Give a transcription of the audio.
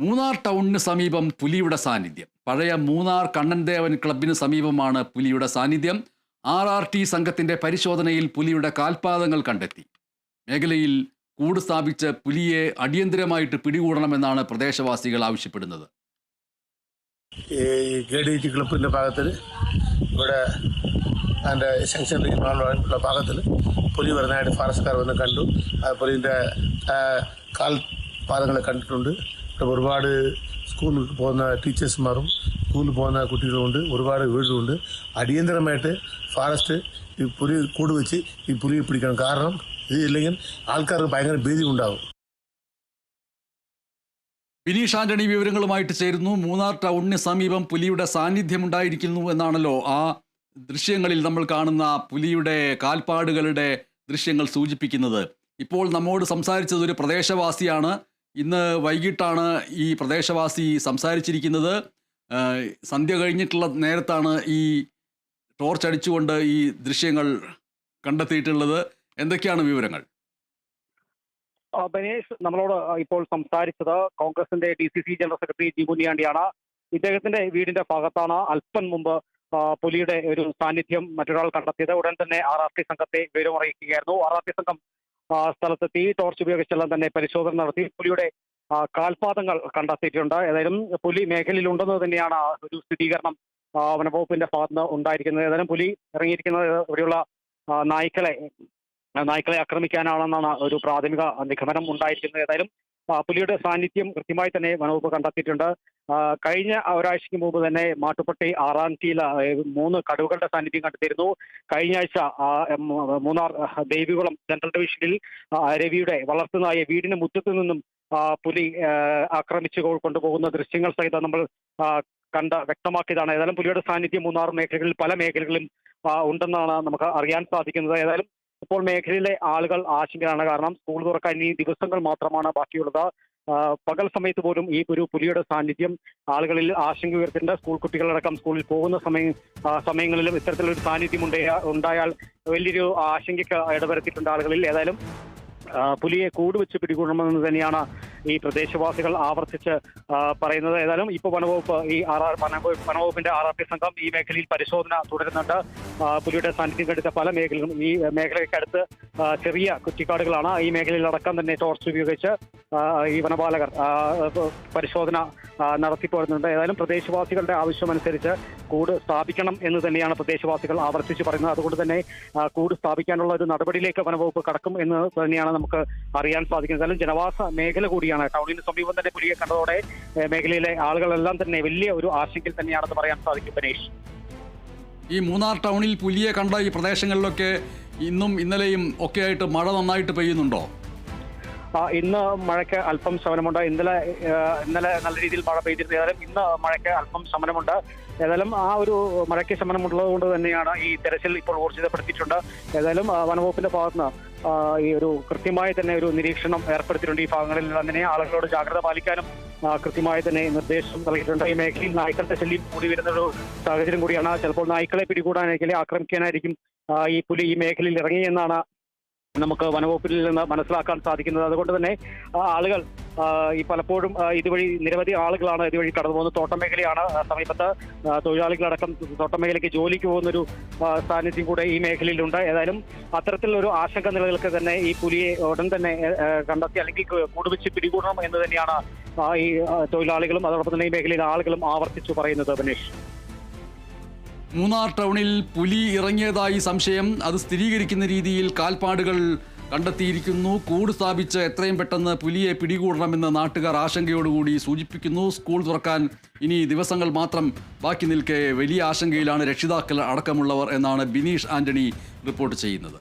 മൂന്നാർ ടൗണിന് സമീപം പുലിയുടെ സാന്നിധ്യം. പഴയ മൂന്നാർ കണ്ണൻദേവൻ ക്ലബിന് സമീപമാണ് പുലിയുടെ സാന്നിധ്യം. ആർ ആർ ടി സംഘത്തിന്റെ പരിശോധനയിൽ പുലിയുടെ കാൽപാദങ്ങൾ കണ്ടെത്തി. മേഖലയിൽ കൂട് സ്ഥാപിച്ച് പുലിയെ അടിയന്തരമായിട്ട് പിടികൂടണമെന്നാണ് പ്രദേശവാസികൾ ആവശ്യപ്പെടുന്നത്. ഈ കെ ഡി ടി ക്ലബിന്റെ ഭാഗത്തിൽ ഇവിടെ ഭാഗത്തിൽ പുലി വരുന്നതായിട്ട് ഫോറസ്റ്റുകാർ വന്ന് കണ്ടു. ആ കാൽ പാദങ്ങൾ കണ്ടിട്ടുണ്ട്. ഒരുപാട് സ്കൂളിൽ പോകുന്ന ടീച്ചേഴ്സുമാരും സ്കൂളിൽ പോകുന്ന കുട്ടികളുമുണ്ട് ഒരുപാട് വീടുകളുണ്ട് അടിയന്തരമായിട്ട് ഫോറസ്റ്റ് ഈ പുലി കൂട് വെച്ച് ഈ പുലിയെ പിടിക്കണം. കാരണം ഇത് ഇല്ലെങ്കിൽ ആൾക്കാർക്ക് ഭയങ്കര ഭീതി ഉണ്ടാകും ബിനീഷ് ആന്റണി വിവരങ്ങളുമായിട്ട് ചേരുന്നു. മൂന്നാർ ടൗണിന് സമീപം പുലിയുടെ സാന്നിധ്യം ഉണ്ടായിരിക്കുന്നു എന്നാണല്ലോ ആ ദൃശ്യങ്ങളിൽ നമ്മൾ കാണുന്ന പുലിയുടെ കാൽപ്പാടുകളുടെ ദൃശ്യങ്ങൾ സൂചിപ്പിക്കുന്നത്. ഇപ്പോൾ നമ്മോട് സംസാരിച്ചത് ഒരു പ്രദേശവാസിയാണ്. ഇന്ന് വൈകിട്ടാണ് ഈ പ്രദേശവാസി സംസാരിച്ചിരിക്കുന്നത്. സന്ധ്യ കഴിഞ്ഞിട്ടുള്ള നേരത്താണ് ഈ ടോർച്ച് അടിച്ചുകൊണ്ട് ഈ ദൃശ്യങ്ങൾ കണ്ടെത്തിയിട്ടുള്ളത്. എന്തൊക്കെയാണ് വിവരങ്ങൾ? ബനേഷ് നമ്മളോട് ഇപ്പോൾ സംസാരിച്ചത് കോൺഗ്രസിന്റെ D C C general secretary G മുനിയാണ്ടിയാണ് ഇദ്ദേഹത്തിന്റെ വീടിന്റെ ഭാഗത്താണ് അല്പം മുമ്പ് പുലിയുടെ ഒരു സാന്നിധ്യം മറ്റൊരാൾ കണ്ടെത്തിയത്. ഉടൻ തന്നെ ആർ ആർ ടി സംഘത്തെ വിവരമറിയിക്കുകയായിരുന്നു. ആർ ആർ ടി സംഘം ആ, തീ ടോർച്ച് ഉപയോഗിച്ചെല്ലാം തന്നെ പരിശോധന നടത്തി. പുലിയുടെ കാൽപാദങ്ങൾ കണ്ടെത്തിയിട്ടുണ്ട്. ഏതായാലും പുലി മേഖലയിലുണ്ടെന്ന് തന്നെയാണ് ഒരു സ്ഥിരീകരണം വനവകുപ്പിന്റെ ഭാഗത്ത് ഉണ്ടായിരിക്കുന്നത്. ഏതായാലും പുലി ഇറങ്ങിയിരിക്കുന്നത് ഇവിടെയുള്ള നായ്ക്കളെ നായ്ക്കളെ ആക്രമിക്കാനാണെന്നാണ് ഒരു പ്രാഥമിക നിഗമനം ഉണ്ടായിരിക്കുന്നത്. ഏതായാലും പുലിയുടെ സാന്നിധ്യം കൃത്യമായി തന്നെ വനവകുപ്പ് കണ്ടെത്തിയിട്ടുണ്ട്. കഴിഞ്ഞ ഒരാഴ്ചയ്ക്ക് മുമ്പ് തന്നെ മാട്ടുപ്പട്ടി ആറാം തീയില മൂന്ന് കടുവകളുടെ സാന്നിധ്യം കണ്ടെത്തിയിരുന്നു. കഴിഞ്ഞ ആഴ്ച മൂന്നാർ ദേവികുളം സെൻട്രൽ ഡിവിഷനിൽ രവിയുടെ വളർത്തുനായ വീടിന് മുറ്റത്തു നിന്നും പുലി ആക്രമിച്ചു കൊണ്ടുപോകുന്ന ദൃശ്യങ്ങൾ സഹിതം നമ്മൾ കണ്ട വ്യക്തമാക്കിയതാണ്. ഏതായാലും പുലിയുടെ സാന്നിധ്യം മൂന്നാർ മേഖലകളിൽ പല മേഖലകളിലും ഉണ്ടെന്നാണ് നമുക്ക് അറിയാൻ സാധിക്കുന്നത്. ഏതായാലും ഇപ്പോൾ മേഖലയിലെ ആളുകൾ ആശങ്കയാണ് കാരണം സ്കൂൾ തുറക്കാൻ ഇനി ദിവസങ്ങൾ മാത്രമാണ് ബാക്കിയുള്ളത്. പകൽ സമയത്ത് പോലും ഈ ഒരു പുലിയുടെ സാന്നിധ്യം ആളുകളിൽ ആശങ്ക ഉയർത്തിയിട്ടുണ്ട്. സ്കൂൾ കുട്ടികളടക്കം സ്കൂളിൽ പോകുന്ന സമയം സമയങ്ങളിലും ഇത്തരത്തിലൊരു സാന്നിധ്യം ഉണ്ടായ- ഉണ്ടായാൽ വലിയൊരു ആശങ്കയ്ക്ക് ഇടവരുത്തിയിട്ടുണ്ട് ആളുകളിൽ. ഏതായാലും പുലിയെ കൂടുവെച്ച് പിടികൂടണമെന്ന് തന്നെയാണ് ഈ പ്രദേശവാസികൾ ആവർത്തിച്ച് പറയുന്നത് ഏതായാലും ഇപ്പോൾ വനവകുപ്പ് ഈ ആർ ആർ വനവകുപ്പ് വനവകുപ്പിന്റെ ആർ ആർ പി സംഘം ഈ മേഖലയിൽ പരിശോധന തുടരുന്നുണ്ട്. പുലിയുടെ സാന്നിധ്യം കെടുത്ത പല മേഖലകളും ഈ മേഖലയ്ക്കടുത്ത് ചെറിയ കുറ്റിക്കാടുകളാണ് ഈ മേഖലയിൽ അടക്കം തന്നെ ടോർച്ച് ഉപയോഗിച്ച് ഈ വനപാലകർ പരിശോധന നടത്തിപ്പോരുന്നുണ്ട്. ഏതായാലും പ്രദേശവാസികളുടെ ആവശ്യമനുസരിച്ച് കൂട് സ്ഥാപിക്കണം എന്ന് തന്നെയാണ് പ്രദേശവാസികൾ ആവർത്തിച്ച് പറയുന്നത്. അതുകൊണ്ട് തന്നെ കൂട് സ്ഥാപിക്കാനുള്ള ഒരു നടപടിയിലേക്ക് വനവകുപ്പ് കടക്കും എന്ന് തന്നെയാണ് നമുക്ക് അറിയാൻ സാധിക്കുന്നത്. എന്തായാലും ജനവാസ മേഖല കൂടിയാണ്. ടൗണിന് സമീപം തന്നെ പുലിയെ കണ്ടതോടെ മേഖലയിലെ ആളുകളെല്ലാം തന്നെ വലിയ ഒരു ആശങ്കയിൽ തന്നെയാണെന്ന് പറയാൻ സാധിക്കും ബനേഷ് ഈ മൂന്നാർ ടൗണിൽ പുലിയെ കണ്ട ഈ പ്രദേശങ്ങളിലൊക്കെ ഇന്നും ഇന്നലെയും ഒക്കെയായിട്ട് മഴ നന്നായിട്ട് പെയ്യുന്നുണ്ടോ? ഇന്ന് മഴയ്ക്ക് അല്പം ശമനമുണ്ട്. ഇന്നലെ ഇന്നലെ നല്ല രീതിയിൽ മഴ പെയ്തിരുന്നു. ഏതായാലും ഇന്ന് മഴയ്ക്ക് അല്പം ശമനമുണ്ട്. ഏതായാലും ആ ഒരു മഴയ്ക്ക് ശമനമുള്ളത് കൊണ്ട് തന്നെയാണ് ഈ തെരച്ചിൽ ഇപ്പോൾ ഊർജിതപ്പെടുത്തിയിട്ടുണ്ട്. ഏതായാലും വനവകുപ്പിന്റെ ഭാഗത്ത് ഭാഗത്തുനിന്ന് ഈ ഒരു കൃത്യമായി തന്നെ ഒരു നിരീക്ഷണം ഏർപ്പെടുത്തിയിട്ടുണ്ട് ഈ ഭാഗങ്ങളിൽ. തന്നെ ആളുകളോട് ജാഗ്രത പാലിക്കാനും കൃത്യമായി തന്നെ നിർദ്ദേശം നൽകിയിട്ടുണ്ട്. ഈ മേഖലയിൽ നായ്ക്കളുടെ ശല്യം കൂടി വരുന്ന ഒരു സാഹചര്യം കൂടിയാണ്. ചിലപ്പോൾ നായ്ക്കളെ പിടികൂടാനായിരിക്കും ആക്രമിക്കാനായിരിക്കും ഈ പുലി ഈ മേഖലയിൽ ഇറങ്ങിയെന്നാണ് നമുക്ക് വനവകുപ്പിൽ നിന്ന് മനസ്സിലാക്കാൻ സാധിക്കുന്നത്. അതുകൊണ്ട് തന്നെ ആളുകൾ ഈ പലപ്പോഴും ഇതുവഴി നിരവധി ആളുകളാണ് ഇതുവഴി കടന്നു പോകുന്നത്. തോട്ടം മേഖലയാണ് സമീപത്ത് തൊഴിലാളികളടക്കം തോട്ടം മേഖലയ്ക്ക് ജോലിക്ക് പോകുന്നൊരു സാന്നിധ്യം കൂടെ ഈ മേഖലയിലുണ്ട്. ഏതായാലും ഒരു ആശങ്ക നിലനിൽക്കെ തന്നെ ഈ പുലിയെ ഉടൻ തന്നെ കണ്ടെത്തി അല്ലെങ്കിൽ കൂടുവെച്ച് പിടികൂടണം എന്ന് തന്നെയാണ് ഈ തൊഴിലാളികളും അതോടൊപ്പം തന്നെ ഈ മേഖലയിലെ ആളുകളും ആവർത്തിച്ചു പറയുന്നത് ബനേഷ് മൂന്നാർ ടൗണിൽ പുലി ഇറങ്ങിയതായി സംശയം. അത് സ്ഥിരീകരിക്കുന്ന രീതിയിൽ കാൽപ്പാടുകൾ കണ്ടെത്തിയിരിക്കുന്നു. കൂട് സ്ഥാപിച്ച് എത്രയും പെട്ടെന്ന് പുലിയെ പിടികൂടണമെന്ന് നാട്ടുകാർ ആശങ്കയോടുകൂടി സൂചിപ്പിക്കുന്നു. സ്കൂൾ തുറക്കാൻ ഇനി ദിവസങ്ങൾ മാത്രം ബാക്കി നിൽക്കെ വലിയ ആശങ്കയിലാണ് രക്ഷിതാക്കൾ അടക്കമുള്ളവർ എന്നാണ് ബിനീഷ് ആന്റണി റിപ്പോർട്ട് ചെയ്യുന്നത്.